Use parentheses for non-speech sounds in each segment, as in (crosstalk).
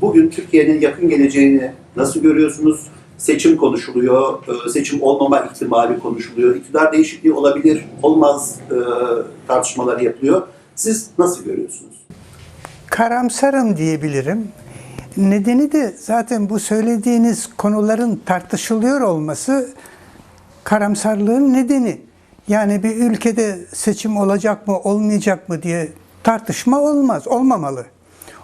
bugün Türkiye'nin yakın geleceğini nasıl görüyorsunuz? Seçim konuşuluyor, e, seçim olmama ihtimali konuşuluyor, iktidar değişikliği olabilir, olmaz e, tartışmaları yapılıyor. Siz nasıl görüyorsunuz? karamsarım diyebilirim. Nedeni de zaten bu söylediğiniz konuların tartışılıyor olması karamsarlığın nedeni. Yani bir ülkede seçim olacak mı, olmayacak mı diye tartışma olmaz, olmamalı.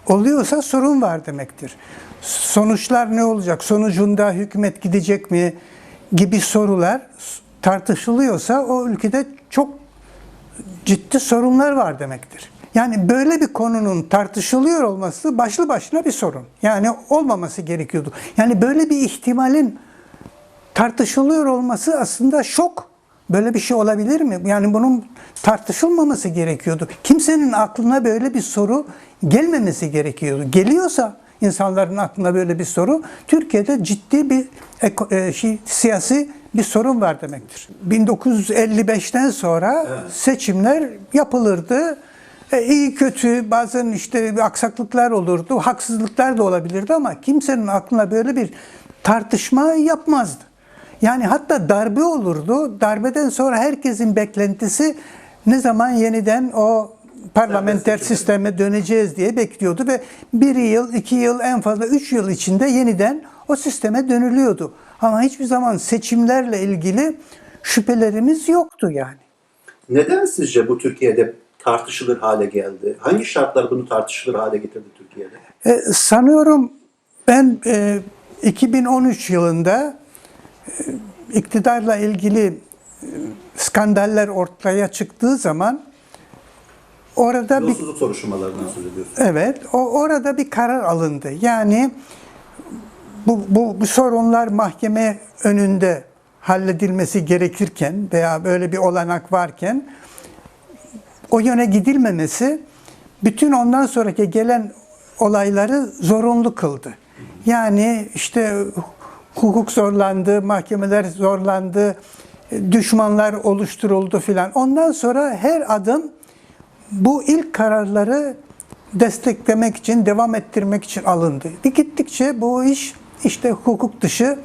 Oluyorsa sorun var demektir. Sonuçlar ne olacak? Sonucunda hükümet gidecek mi gibi sorular tartışılıyorsa o ülkede çok ciddi sorunlar var demektir. Yani böyle bir konunun tartışılıyor olması başlı başına bir sorun. Yani olmaması gerekiyordu. Yani böyle bir ihtimalin tartışılıyor olması aslında şok. Böyle bir şey olabilir mi? Yani bunun tartışılmaması gerekiyordu. Kimsenin aklına böyle bir soru gelmemesi gerekiyordu. Geliyorsa insanların aklına böyle bir soru, Türkiye'de ciddi bir e, şey, siyasi bir sorun var demektir. 1955'ten sonra seçimler yapılırdı. E, iyi kötü bazen işte aksaklıklar olurdu, haksızlıklar da olabilirdi ama kimsenin aklına böyle bir tartışma yapmazdı. Yani hatta darbe olurdu. Darbeden sonra herkesin beklentisi ne zaman yeniden o parlamenter sisteme döneceğiz diye bekliyordu ve bir yıl, iki yıl, en fazla üç yıl içinde yeniden o sisteme dönülüyordu. Ama hiçbir zaman seçimlerle ilgili şüphelerimiz yoktu yani. Neden sizce bu Türkiye'de tartışılır hale geldi? Hangi şartlar bunu tartışılır hale getirdi Türkiye'de? E, sanıyorum ben e, 2013 yılında iktidarla ilgili e, skandaller ortaya çıktığı zaman orada bir soruşturmalarından söz ediyorsunuz. Evet, o orada bir karar alındı. Yani bu, bu, bu sorunlar mahkeme önünde halledilmesi gerekirken veya böyle bir olanak varken o yöne gidilmemesi bütün ondan sonraki gelen olayları zorunlu kıldı. Yani işte hukuk zorlandı, mahkemeler zorlandı, düşmanlar oluşturuldu filan. Ondan sonra her adım bu ilk kararları desteklemek için, devam ettirmek için alındı. Gittikçe bu iş işte hukuk dışı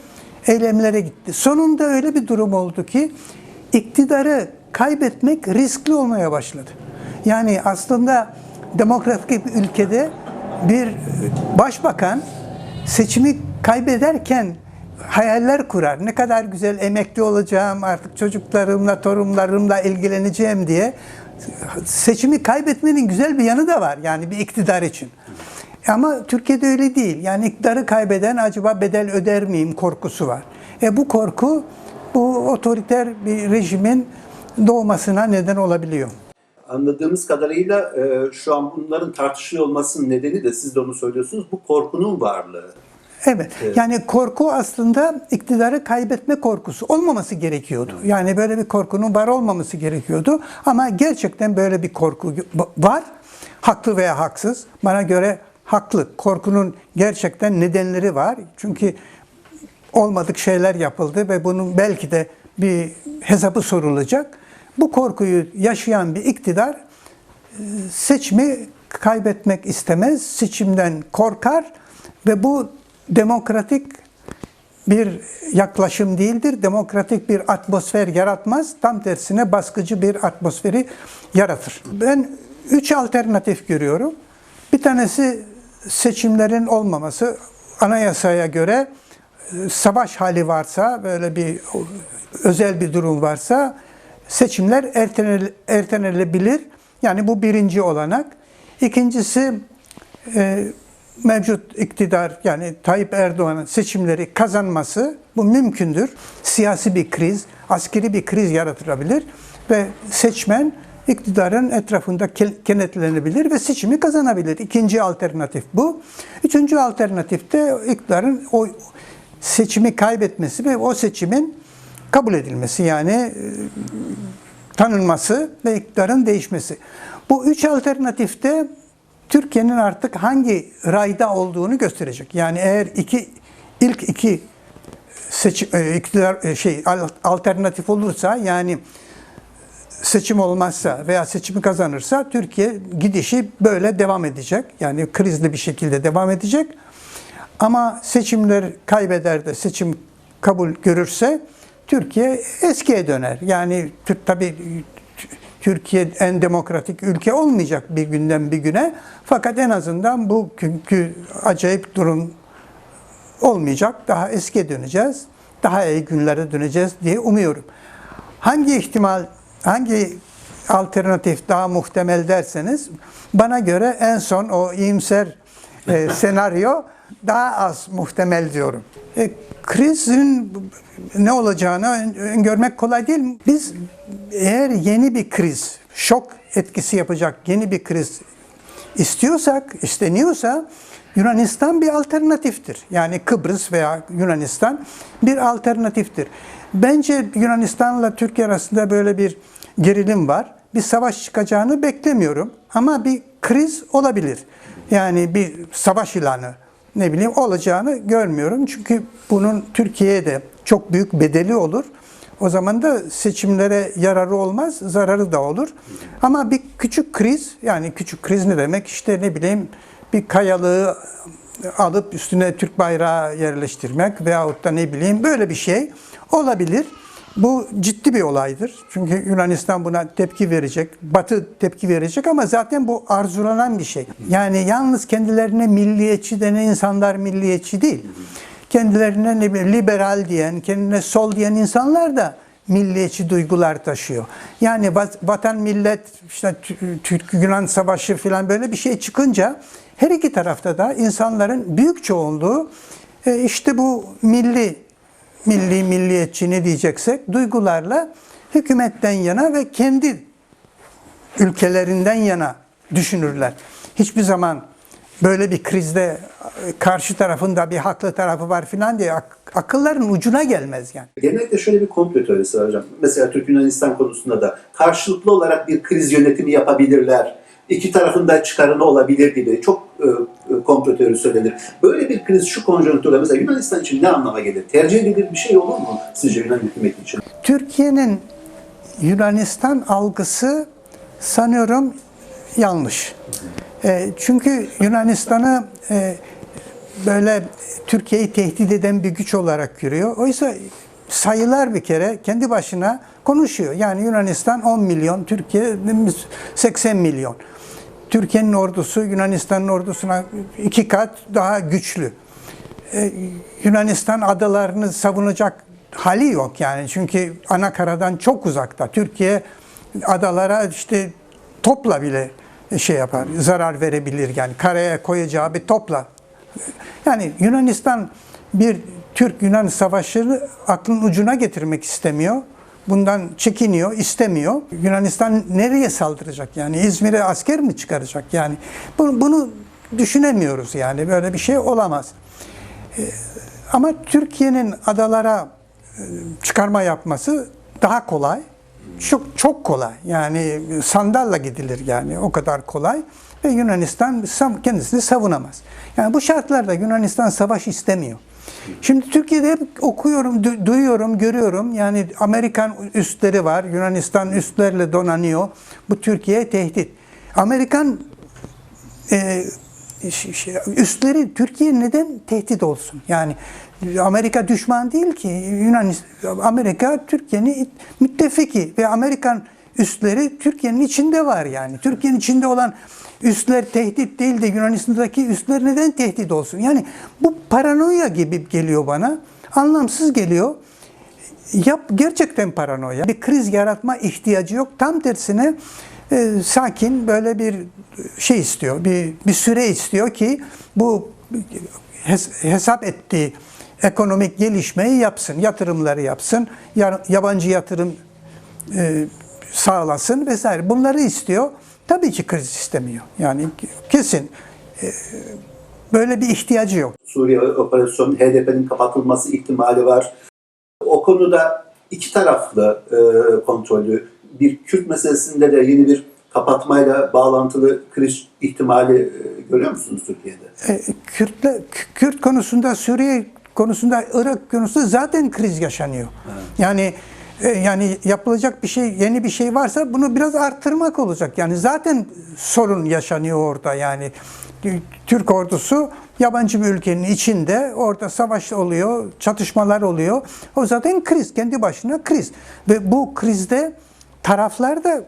eylemlere gitti. Sonunda öyle bir durum oldu ki iktidarı kaybetmek riskli olmaya başladı. Yani aslında demokratik bir ülkede bir başbakan seçimi kaybederken hayaller kurar. Ne kadar güzel emekli olacağım, artık çocuklarımla, torunlarımla ilgileneceğim diye. Seçimi kaybetmenin güzel bir yanı da var yani bir iktidar için. Ama Türkiye'de öyle değil. Yani iktidarı kaybeden acaba bedel öder miyim korkusu var. E bu korku bu otoriter bir rejimin doğmasına neden olabiliyor. Anladığımız kadarıyla e, şu an bunların tartışılıyor olmasının nedeni de siz de onu söylüyorsunuz. Bu korkunun varlığı. Evet. Yani korku aslında iktidarı kaybetme korkusu olmaması gerekiyordu. Yani böyle bir korkunun var olmaması gerekiyordu. Ama gerçekten böyle bir korku var. Haklı veya haksız. Bana göre haklı. Korkunun gerçekten nedenleri var. Çünkü olmadık şeyler yapıldı ve bunun belki de bir hesabı sorulacak. Bu korkuyu yaşayan bir iktidar e, seçimi kaybetmek istemez, seçimden korkar ve bu demokratik bir yaklaşım değildir. Demokratik bir atmosfer yaratmaz. Tam tersine baskıcı bir atmosferi yaratır. Ben üç alternatif görüyorum. Bir tanesi seçimlerin olmaması. Anayasaya göre e, savaş hali varsa, böyle bir özel bir durum varsa seçimler ertenele- ertelenebilir. Yani bu birinci olanak. İkincisi e, mevcut iktidar yani Tayyip Erdoğan'ın seçimleri kazanması bu mümkündür. Siyasi bir kriz, askeri bir kriz yaratılabilir ve seçmen iktidarın etrafında ke- kenetlenebilir ve seçimi kazanabilir. İkinci alternatif bu. Üçüncü alternatif de iktidarın o seçimi kaybetmesi ve o seçimin kabul edilmesi yani e, tanınması ve iktidarın değişmesi. Bu üç alternatifte Türkiye'nin artık hangi rayda olduğunu gösterecek. Yani eğer iki ilk iki seçim e, iktidar e, şey al- alternatif olursa yani seçim olmazsa veya seçimi kazanırsa Türkiye gidişi böyle devam edecek. Yani krizli bir şekilde devam edecek. Ama seçimler kaybeder de seçim kabul görürse Türkiye eskiye döner. Yani tabii Türkiye en demokratik ülke olmayacak bir günden bir güne. Fakat en azından bu günkü acayip durum olmayacak. Daha eskiye döneceğiz. Daha iyi günlere döneceğiz diye umuyorum. Hangi ihtimal, hangi alternatif daha muhtemel derseniz bana göre en son o iyimser e, senaryo daha az muhtemel diyorum. E, krizin ne olacağını ön- öngörmek kolay değil. Biz eğer yeni bir kriz, şok etkisi yapacak yeni bir kriz istiyorsak, isteniyorsa Yunanistan bir alternatiftir. Yani Kıbrıs veya Yunanistan bir alternatiftir. Bence Yunanistan'la Türkiye arasında böyle bir gerilim var. Bir savaş çıkacağını beklemiyorum ama bir kriz olabilir. Yani bir savaş ilanı ne bileyim olacağını görmüyorum. Çünkü bunun Türkiye'ye de çok büyük bedeli olur. O zaman da seçimlere yararı olmaz, zararı da olur. Ama bir küçük kriz, yani küçük kriz ne demek? İşte ne bileyim bir kayalığı alıp üstüne Türk bayrağı yerleştirmek veyahut da ne bileyim böyle bir şey olabilir. Bu ciddi bir olaydır. Çünkü Yunanistan buna tepki verecek, Batı tepki verecek ama zaten bu arzulanan bir şey. Yani yalnız kendilerine milliyetçi denen insanlar milliyetçi değil. Kendilerine liberal diyen, kendine sol diyen insanlar da milliyetçi duygular taşıyor. Yani va- vatan millet işte Tü- Türk Yunan savaşı falan böyle bir şey çıkınca her iki tarafta da insanların büyük çoğunluğu e, işte bu milli milli milliyetçi ne diyeceksek duygularla hükümetten yana ve kendi ülkelerinden yana düşünürler. Hiçbir zaman böyle bir krizde e, karşı tarafında bir haklı tarafı var filan diye ak- akılların ucuna gelmez yani. Genellikle şöyle bir komplo teorisi var hocam. Mesela Türk-Yunanistan konusunda da karşılıklı olarak bir kriz yönetimi yapabilirler. İki tarafın da çıkarını olabilir gibi çok e, e, komplo teorisi söylenir. Böyle bir kriz şu konjonktürde mesela Yunanistan için ne anlama gelir? Tercih edilir bir şey olur mu sizce Yunan hükümeti için? Türkiye'nin Yunanistan algısı sanıyorum yanlış. E, çünkü Yunanistan'ı e, böyle Türkiye'yi tehdit eden bir güç olarak görüyor. Oysa sayılar bir kere kendi başına konuşuyor. Yani Yunanistan 10 milyon, Türkiye 80 milyon. Türkiye'nin ordusu Yunanistan'ın ordusuna iki kat daha güçlü. Ee, Yunanistan adalarını savunacak hali yok yani. Çünkü ana çok uzakta. Türkiye adalara işte topla bile şey yapar, zarar verebilir yani. Karaya koyacağı bir topla. Yani Yunanistan bir Türk-Yunan savaşını aklın ucuna getirmek istemiyor. Bundan çekiniyor, istemiyor. Yunanistan nereye saldıracak? Yani İzmir'e asker mi çıkaracak? Yani bunu, bunu düşünemiyoruz yani. Böyle bir şey olamaz. Ama Türkiye'nin adalara e, çıkarma yapması daha kolay. Çok çok kolay. Yani sandalla gidilir yani o kadar kolay ve Yunanistan kendisini savunamaz. Yani bu şartlarda Yunanistan savaş istemiyor. Şimdi Türkiye'de hep okuyorum, du- duyuyorum, görüyorum. Yani Amerikan üsleri var. Yunanistan üstlerle donanıyor. Bu Türkiye'ye tehdit. Amerikan e, üstleri Türkiye neden tehdit olsun? Yani Amerika düşman değil ki. Yunanistan, Amerika Türkiye'nin müttefiki ve Amerikan üstleri Türkiye'nin içinde var yani. Türkiye'nin içinde olan üstler tehdit değil de Yunanistan'daki üstler neden tehdit olsun? Yani bu paranoya gibi geliyor bana. Anlamsız geliyor. Yap gerçekten paranoya. Bir kriz yaratma ihtiyacı yok. Tam tersine e, sakin böyle bir şey istiyor. Bir bir süre istiyor ki bu hes- hesap ettiği ekonomik gelişmeyi yapsın, yatırımları yapsın, ya- yabancı yatırım e, sağlasın vesaire. Bunları istiyor. Tabii ki kriz istemiyor. Yani kesin e, böyle bir ihtiyacı yok. Suriye operasyonu HDP'nin kapatılması ihtimali var. O konuda iki taraflı e, kontrolü, bir Kürt meselesinde de yeni bir kapatmayla bağlantılı kriz ihtimali e, görüyor musunuz Türkiye'de? E, Kürtle, Kürt konusunda, Suriye konusunda, Irak konusunda zaten kriz yaşanıyor. Yani e, yani yapılacak bir şey, yeni bir şey varsa bunu biraz arttırmak olacak. Yani zaten sorun yaşanıyor orada yani. Türk ordusu yabancı bir ülkenin içinde orada savaş oluyor, çatışmalar oluyor. O zaten kriz, kendi başına kriz. Ve bu krizde taraflar da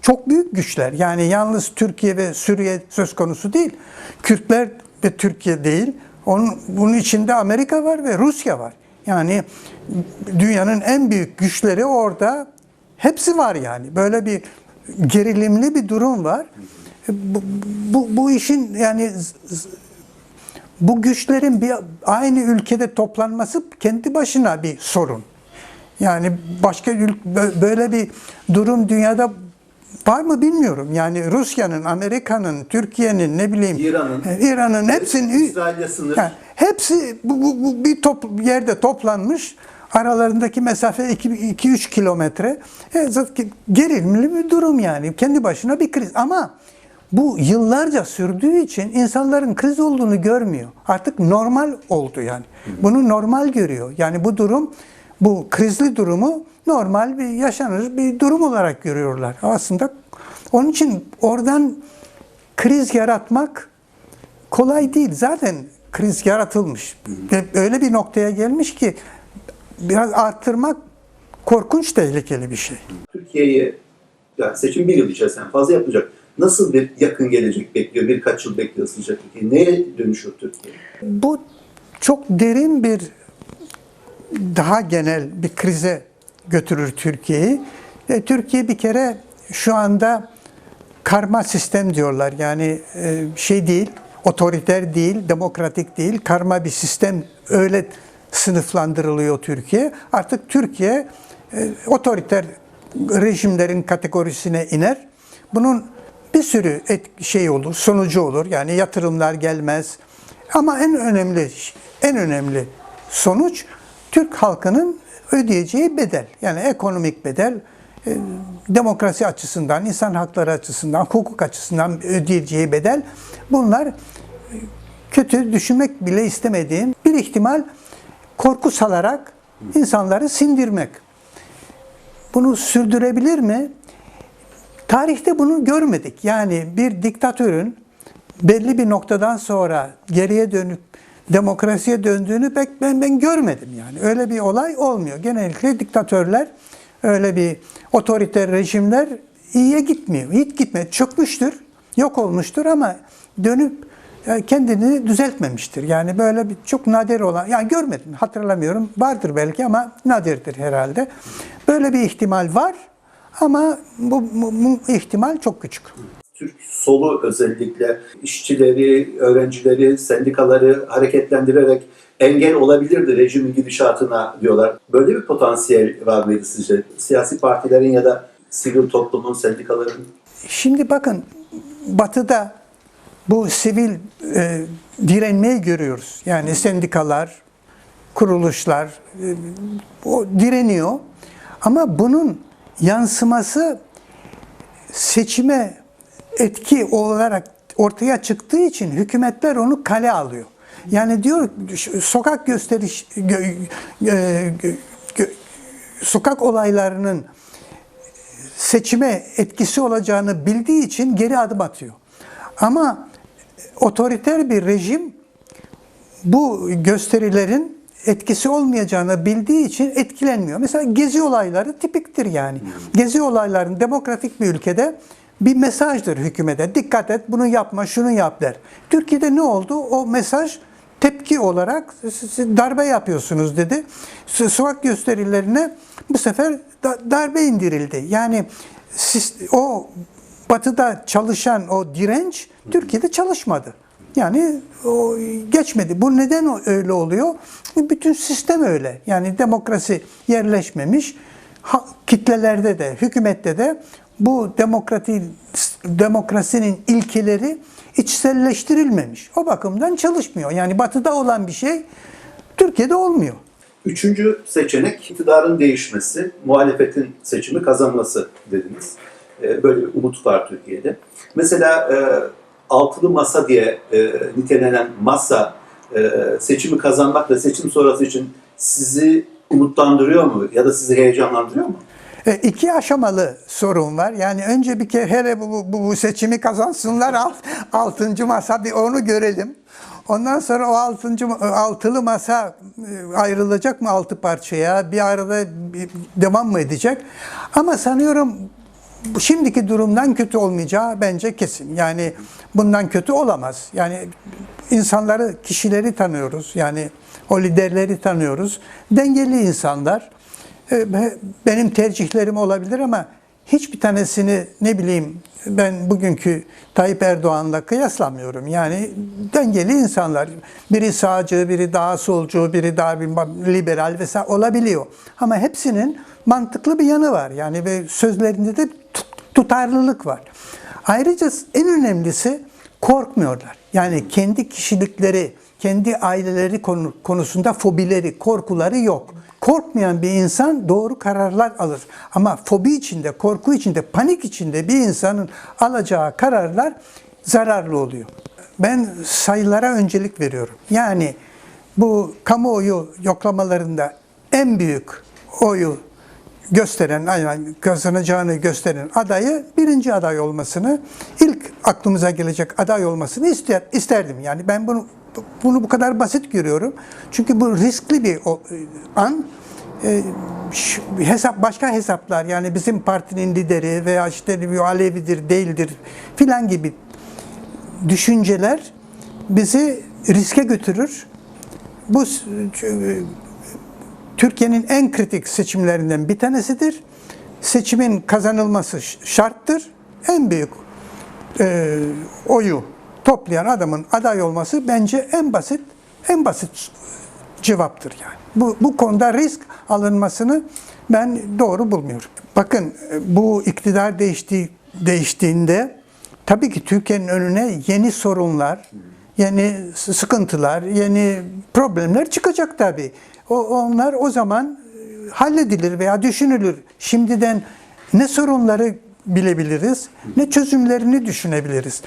çok büyük güçler. Yani yalnız Türkiye ve Suriye söz konusu değil. Kürtler ve Türkiye değil. Onun, bunun içinde Amerika var ve Rusya var. Yani dünyanın en büyük güçleri orada hepsi var yani. Böyle bir gerilimli bir durum var. Bu, bu, bu işin yani bu güçlerin bir aynı ülkede toplanması kendi başına bir sorun. Yani başka böyle bir durum dünyada var mı bilmiyorum. Yani Rusya'nın, Amerika'nın, Türkiye'nin ne bileyim İran'ın. e, İran'ın hepsinin İsrail'le sınır. yani hepsi bu, bu, bu bir top, yerde toplanmış. Aralarındaki mesafe 2-3 kilometre. E, gerilimli bir durum yani. Kendi başına bir kriz. Ama bu yıllarca sürdüğü için insanların kriz olduğunu görmüyor. Artık normal oldu yani. Bunu normal görüyor. Yani bu durum, bu krizli durumu normal bir yaşanır bir durum olarak görüyorlar. Aslında onun için oradan kriz yaratmak kolay değil. Zaten kriz yaratılmış. Öyle bir noktaya gelmiş ki biraz arttırmak korkunç tehlikeli bir şey. Türkiye'yi yani seçim bir yıl içerisinde fazla yapacak. Nasıl bir yakın gelecek bekliyor? Birkaç yıl bekliyor sıcak Türkiye. Neye dönüşür Türkiye? Bu çok derin bir daha genel bir krize götürür Türkiye'yi. E, Türkiye bir kere şu anda karma sistem diyorlar. Yani e, şey değil, otoriter değil, demokratik değil, karma bir sistem öyle sınıflandırılıyor Türkiye. Artık Türkiye e, otoriter rejimlerin kategorisine iner. Bunun bir sürü et, şey olur, sonucu olur. Yani yatırımlar gelmez. Ama en önemli en önemli sonuç Türk halkının ödeyeceği bedel. Yani ekonomik bedel, e, demokrasi açısından, insan hakları açısından, hukuk açısından ödeyeceği bedel. Bunlar e, kötü düşünmek bile istemediğim bir ihtimal korku salarak insanları sindirmek. Bunu sürdürebilir mi? Tarihte bunu görmedik. Yani bir diktatörün belli bir noktadan sonra geriye dönüp demokrasiye döndüğünü pek ben, ben görmedim yani. Öyle bir olay olmuyor. Genellikle diktatörler öyle bir otoriter rejimler iyiye gitmiyor. Hiç gitmiyor. Çökmüştür, yok olmuştur ama dönüp e, kendini düzeltmemiştir. Yani böyle bir çok nadir olan, yani görmedim, hatırlamıyorum. Vardır belki ama nadirdir herhalde. Böyle bir ihtimal var ama bu, bu, bu ihtimal çok küçük. Türk solu özellikle işçileri, öğrencileri, sendikaları hareketlendirerek engel olabilirdi rejimin gidişatına diyorlar. Böyle bir potansiyel var mıydı sizce? Siyasi partilerin ya da sivil toplumun, sendikaların Şimdi bakın Batı'da bu sivil e, direnmeyi görüyoruz. Yani sendikalar, kuruluşlar e, o direniyor. Ama bunun yansıması seçime etki olarak ortaya çıktığı için hükümetler onu kale alıyor. Yani diyor sokak gösteriş gö- gö- gö- sokak olaylarının seçime etkisi olacağını bildiği için geri adım atıyor. Ama otoriter bir rejim bu gösterilerin etkisi olmayacağını bildiği için etkilenmiyor. Mesela gezi olayları tipiktir yani. Gezi olayların demokratik bir ülkede bir mesajdır hükümete. Dikkat et, bunu yapma, şunu yap der. Türkiye'de ne oldu? O mesaj tepki olarak darbe yapıyorsunuz dedi. So- Sokak gösterilerine bu sefer da- darbe indirildi. Yani o batıda çalışan o direnç Türkiye'de çalışmadı. Yani o geçmedi. Bu neden öyle oluyor? Bütün sistem öyle. Yani demokrasi yerleşmemiş. Kitlelerde de, hükümette de bu demokrati demokrasinin ilkeleri içselleştirilmemiş. O bakımdan çalışmıyor. Yani batıda olan bir şey Türkiye'de olmuyor. Üçüncü seçenek iktidarın değişmesi, muhalefetin seçimi kazanması dediniz. Ee, Böyle bir umut var Türkiye'de. Mesela e, altılı masa diye e, nitelenen masa e, seçimi kazanmak ve seçim sonrası için sizi umutlandırıyor mu ya da sizi heyecanlandırıyor mu? E, iki aşamalı sorun var. Yani önce bir kere hele bu, bu, bu seçimi kazansınlar alt, altıncı masa bir onu görelim. Ondan sonra o altıncı, altılı masa e, ayrılacak mı altı parçaya? Bir arada bir- devam mı edecek? Ama sanıyorum şimdiki durumdan kötü olmayacağı bence kesin. Yani bundan kötü olamaz. Yani insanları, kişileri tanıyoruz. Yani o liderleri tanıyoruz. Dengeli insanlar. E, be- Benim tercihlerim olabilir ama hiçbir tanesini ne bileyim ben bugünkü Tayyip Erdoğan'la kıyaslamıyorum. Yani dengeli insanlar. Biri sağcı, biri daha solcu, biri daha liberal vesaire olabiliyor. Ama hepsinin mantıklı bir yanı var. Yani ve sözlerinde de tut- tutarlılık var. Ayrıca en önemlisi korkmuyorlar. Yani kendi kişilikleri, kendi aileleri konu- konusunda fobileri, korkuları yok. Korkmayan bir insan doğru kararlar alır. Ama fobi içinde, korku içinde, panik içinde bir insanın alacağı kararlar zararlı oluyor. Ben sayılara öncelik veriyorum. Yani bu kamuoyu yoklamalarında en büyük oyu gösteren, yani kazanacağını gösteren adayı birinci aday olmasını, ilk aklımıza gelecek aday olmasını ister, isterdim. Yani ben bunu bunu bu kadar basit görüyorum. Çünkü bu riskli bir o- an. E, hesap başka hesaplar yani bizim partinin lideri veya işte bir Alevidir değildir filan gibi düşünceler bizi riske götürür. Bu ç- Türkiye'nin en kritik seçimlerinden bir tanesidir. Seçimin kazanılması şarttır. En büyük e, oyu toplayan adamın aday olması bence en basit en basit cevaptır yani. Bu, bu konuda risk alınmasını ben doğru bulmuyorum. Bakın bu iktidar değiştiği, değiştiğinde tabii ki Türkiye'nin önüne yeni sorunlar, yeni sıkıntılar, yeni problemler çıkacak tabii. O, onlar o zaman e, halledilir veya düşünülür. Şimdiden ne sorunları bilebiliriz, ne çözümlerini düşünebiliriz.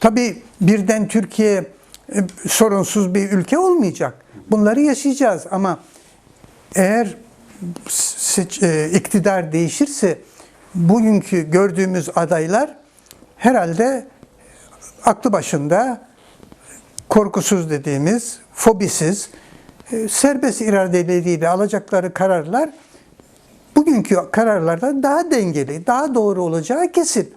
Tabii birden Türkiye e, sorunsuz bir ülke olmayacak. Bunları yaşayacağız ama eğer seç- e, iktidar değişirse bugünkü gördüğümüz adaylar herhalde aklı başında korkusuz dediğimiz, fobisiz, e, serbest iradeleriyle alacakları kararlar bugünkü kararlardan daha dengeli, daha doğru olacağı kesin.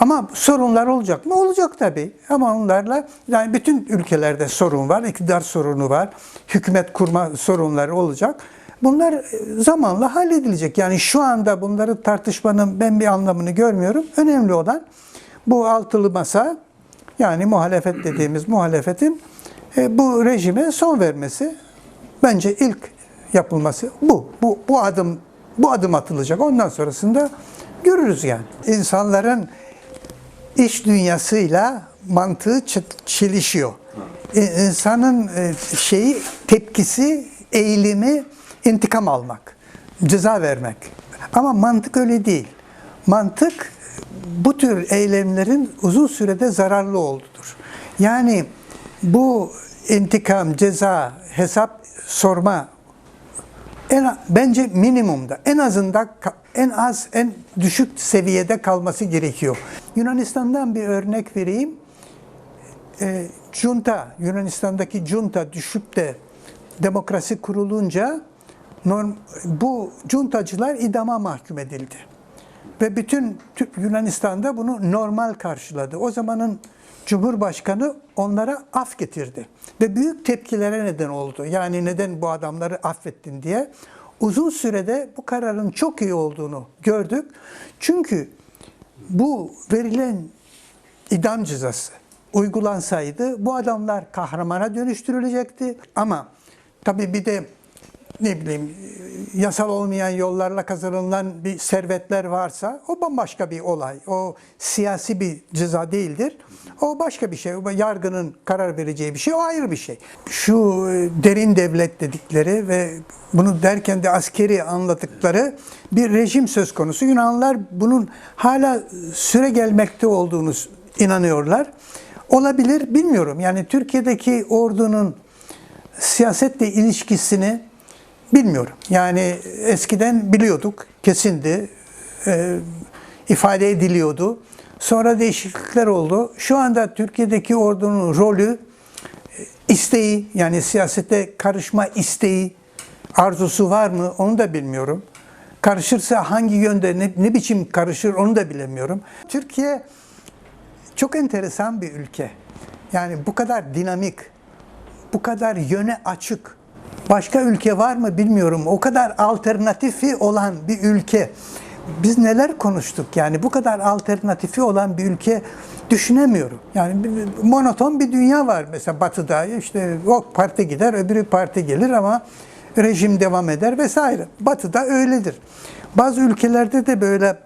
Ama sorunlar olacak mı? Olacak tabii. Ama onlarla yani bütün ülkelerde sorun var, iktidar sorunu var, hükümet kurma sorunları olacak. Bunlar e, zamanla halledilecek. Yani şu anda bunları tartışmanın ben bir anlamını görmüyorum. Önemli olan bu altılı masa yani muhalefet dediğimiz muhalefetin e, bu rejime son vermesi bence ilk yapılması bu. Bu bu adım bu adım atılacak. Ondan sonrasında görürüz yani. İnsanların iş dünyasıyla mantığı çelişiyor. İnsanın e, şeyi tepkisi, eğilimi intikam almak, ceza vermek. Ama mantık öyle değil. Mantık bu tür eylemlerin uzun sürede zararlı olduğudur. Yani bu intikam, ceza, hesap sorma en bence minimumda en azından en az en düşük seviyede kalması gerekiyor. Yunanistan'dan bir örnek vereyim. E, junta Yunanistan'daki junta düşüp de demokrasi kurulunca norm, bu juntacılar idama mahkum edildi. Ve bütün Tü- Yunanistan'da bunu normal karşıladı. O zamanın Cumhurbaşkanı onlara af getirdi. Ve büyük tepkilere neden oldu. Yani neden bu adamları affettin diye. Uzun sürede bu kararın çok iyi olduğunu gördük. Çünkü bu verilen idam cezası uygulansaydı bu adamlar kahramana dönüştürülecekti. Ama tabii bir de ne bileyim yasal olmayan yollarla kazanılan bir servetler varsa o bambaşka bir olay. O siyasi bir ceza değildir. O başka bir şey. O yargının karar vereceği bir şey. O ayrı bir şey. Şu e, derin devlet dedikleri ve bunu derken de askeri anladıkları bir rejim söz konusu. Yunanlılar bunun hala süre gelmekte olduğunu inanıyorlar. Olabilir bilmiyorum. Yani Türkiye'deki ordunun siyasetle ilişkisini bilmiyorum. Yani eskiden biliyorduk. kesindi. E, ifade ediliyordu. Sonra değişiklikler oldu. Şu anda Türkiye'deki ordunun rolü e, isteği yani siyasete karışma isteği, arzusu var mı onu da bilmiyorum. Karışırsa hangi yönde, ne, ne biçim karışır onu da bilemiyorum. Türkiye çok enteresan bir ülke. Yani bu kadar dinamik, bu kadar yöne açık. Başka ülke var mı bilmiyorum. O kadar alternatifi olan bir ülke. Biz neler konuştuk yani bu kadar alternatifi olan bir ülke düşünemiyorum. Yani monoton bir dünya var mesela batıda işte o parti gider öbürü parti gelir ama rejim devam eder vesaire. Batıda öyledir. Bazı ülkelerde de böyle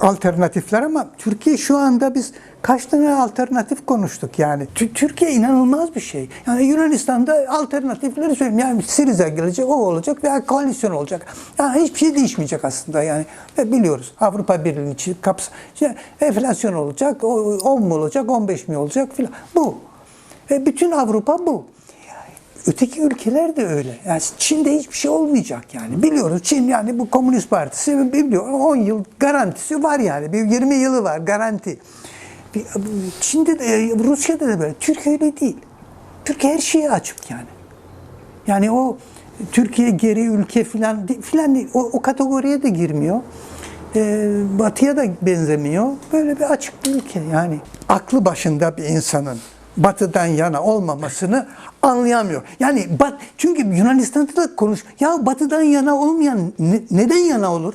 alternatifler ama Türkiye şu anda biz kaç tane alternatif konuştuk yani. Tü- Türkiye inanılmaz bir şey. Yani Yunanistan'da alternatifleri söyleyeyim. Yani Siriza gelecek, o olacak veya koalisyon olacak. Yani hiçbir şey değişmeyecek aslında yani. Ve biliyoruz Avrupa Birliği'nin kaps işte enflasyon olacak, o- 10 mu olacak, 15 mi olacak filan. Bu. Ve bütün Avrupa bu. Öteki ülkeler de öyle. Yani Çin'de hiçbir şey olmayacak yani. Biliyoruz Çin yani bu Komünist Partisi biliyor 10 yıl garantisi var yani. Bir 20 yılı var garanti. Çin'de de Rusya'da da böyle. Türkiye öyle değil. Türkiye her şeye açık yani. Yani o Türkiye geri ülke filan filan değil. O, o kategoriye de girmiyor. Ee, batıya da benzemiyor. Böyle bir açık bir ülke yani. Aklı başında bir insanın batıdan yana olmamasını anlayamıyor. Yani bat, çünkü Yunanistan'da da konuş. Ya batıdan yana olmayan ne- neden yana olur?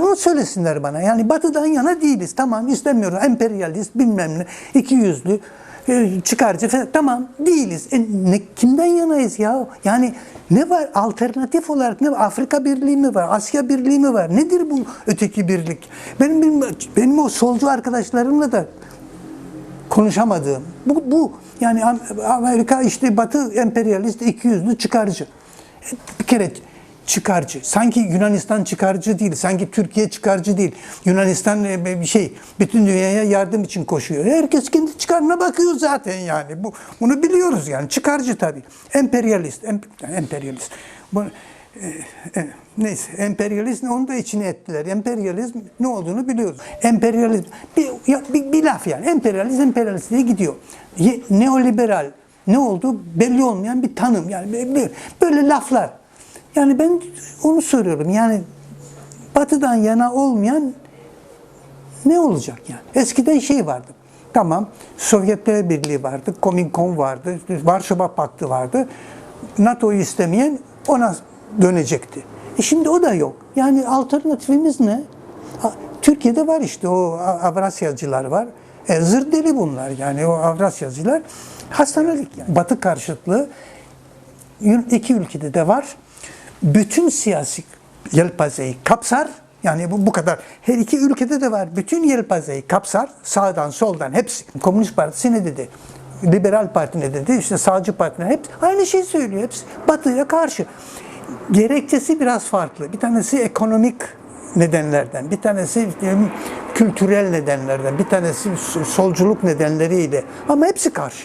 Onu söylesinler bana. Yani batıdan yana değiliz. Tamam istemiyoruz. Emperyalist bilmem ne. iki yüzlü e, çıkarcı falan. Tamam değiliz. E, ne, kimden yanayız ya? Yani ne var alternatif olarak ne var? Afrika Birliği mi var? Asya Birliği mi var? Nedir bu öteki birlik? Benim benim, benim o solcu arkadaşlarımla da konuşamadığım. Bu, bu yani Am- Amerika işte Batı emperyalist, ikiyüzlü çıkarcı. E, Bir kere çıkarcı. Sanki Yunanistan çıkarcı değil, sanki Türkiye çıkarcı değil. Yunanistan e, bir şey, bütün dünyaya yardım için koşuyor. Herkes kendi çıkarına bakıyor zaten yani. Bu bunu biliyoruz yani. Çıkarcı tabii. Emperyalist, em, emperyalist. Bu, e, e, neyse, emperyalizm onu da içine ettiler. Emperyalizm ne olduğunu biliyoruz. Emperyalizm bir, ya, bir, bir laf yani. Emperyalizm emperyalist diye gidiyor. Neoliberal ne oldu belli olmayan bir tanım. Yani böyle laflar. Yani ben onu söylüyorum. Yani batıdan yana olmayan ne olacak yani? Eskiden şey vardı. Tamam, Sovyetler Birliği vardı, Komintern vardı, Varşova Paktı vardı. NATO'yu istemeyen ona dönecekti. E şimdi o da yok. Yani alternatifimiz ne? Türkiye'de var işte o Avrasyacılar var. E, zır deli bunlar yani o Avrasyacılar. Hastanelik yani. Batı karşıtlığı iki ülkede de var. Bütün siyasi yelpazeyi kapsar. Yani bu, bu kadar. Her iki ülkede de var. Bütün yelpazeyi kapsar. Sağdan soldan hepsi. Komünist Partisi ne dedi? Liberal Parti ne dedi? İşte sağcı parti ne? Hep aynı şey söylüyor. Hepsi batıya karşı. Gerekçesi biraz farklı. Bir tanesi ekonomik nedenlerden, bir tanesi kültürel nedenlerden, bir tanesi solculuk nedenleriyle. Ama hepsi karşı.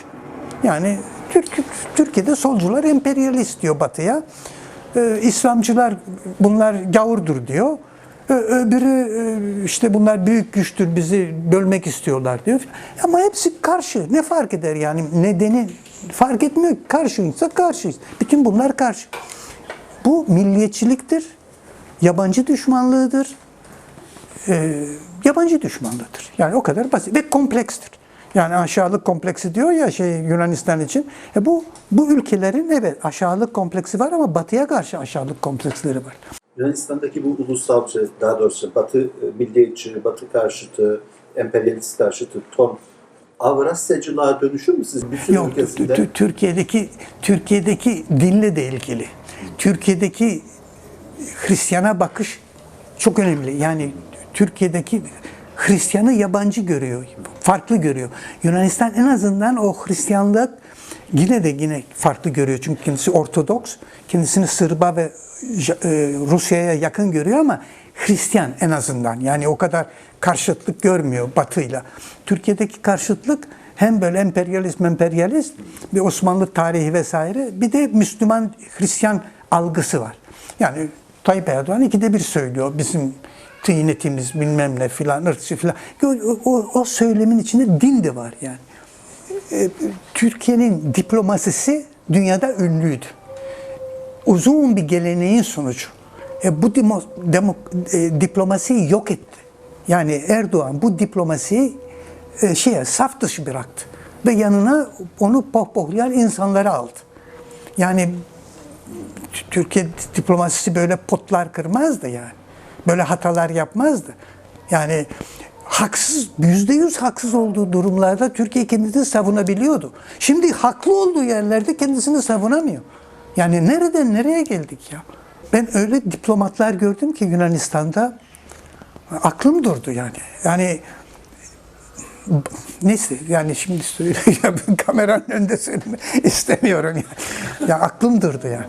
Yani Türk, Türkiye'de solcular emperyalist diyor batıya. Ee, İslamcılar bunlar gavurdur diyor. Öbürü e, işte bunlar büyük güçtür bizi bölmek istiyorlar diyor. Ama hepsi karşı. Ne fark eder yani nedeni fark etmiyor. Karşıysa karşıyız. Bütün bunlar karşı. Bu milliyetçiliktir. Yabancı düşmanlığıdır. Ee, yabancı düşmanlığıdır. Yani o kadar basit ve komplekstir. Yani aşağılık kompleksi diyor ya şey Yunanistan için. E bu bu ülkelerin evet aşağılık kompleksi var ama batıya karşı aşağılık kompleksleri var. Yunanistan'daki bu ulusalcı, daha doğrusu Batı e, milliyetçi, Batı karşıtı, emperyalist karşıtı ton Avrasyacılığa dönüşür mü siz bütün Yok ülkesinde? Tü- Türkiye'deki Türkiye'deki dinle de ilgili. Türkiye'deki Hristiyana bakış çok önemli. Yani Türkiye'deki Hristiyanı yabancı görüyor, farklı görüyor. Yunanistan en azından o Hristiyanlık yine de yine farklı görüyor. Çünkü kendisi Ortodoks, kendisini Sırba ve e, Rusya'ya yakın görüyor ama Hristiyan en azından. Yani o kadar karşıtlık görmüyor Batı'yla. Türkiye'deki karşıtlık hem böyle emperyalist emperyalist bir Osmanlı tarihi vesaire bir de Müslüman Hristiyan algısı var. Yani Tayyip Erdoğan ikide bir söylüyor bizim tıynetimiz bilmem ne filan ırkçı filan. O, o, söylemin içinde din de var yani. E, Türkiye'nin diplomasisi dünyada ünlüydü. Uzun bir geleneğin sonucu. E, bu demo, demo, e, diplomasiyi yok etti. Yani Erdoğan bu diplomasiyi e, şeye saf dışı bıraktı. Ve yanına onu pohpohlayan insanları aldı. Yani Türkiye diplomasisi böyle potlar kırmazdı yani. Böyle hatalar yapmazdı. Yani haksız, yüzde yüz haksız olduğu durumlarda Türkiye kendisini savunabiliyordu. Şimdi haklı olduğu yerlerde kendisini savunamıyor. Yani nereden nereye geldik ya? Ben öyle diplomatlar gördüm ki Yunanistan'da aklım durdu yani. Yani neyse yani şimdi (laughs) ya kameranın önünde söyleme istemiyorum yani. Ya aklım durdu yani.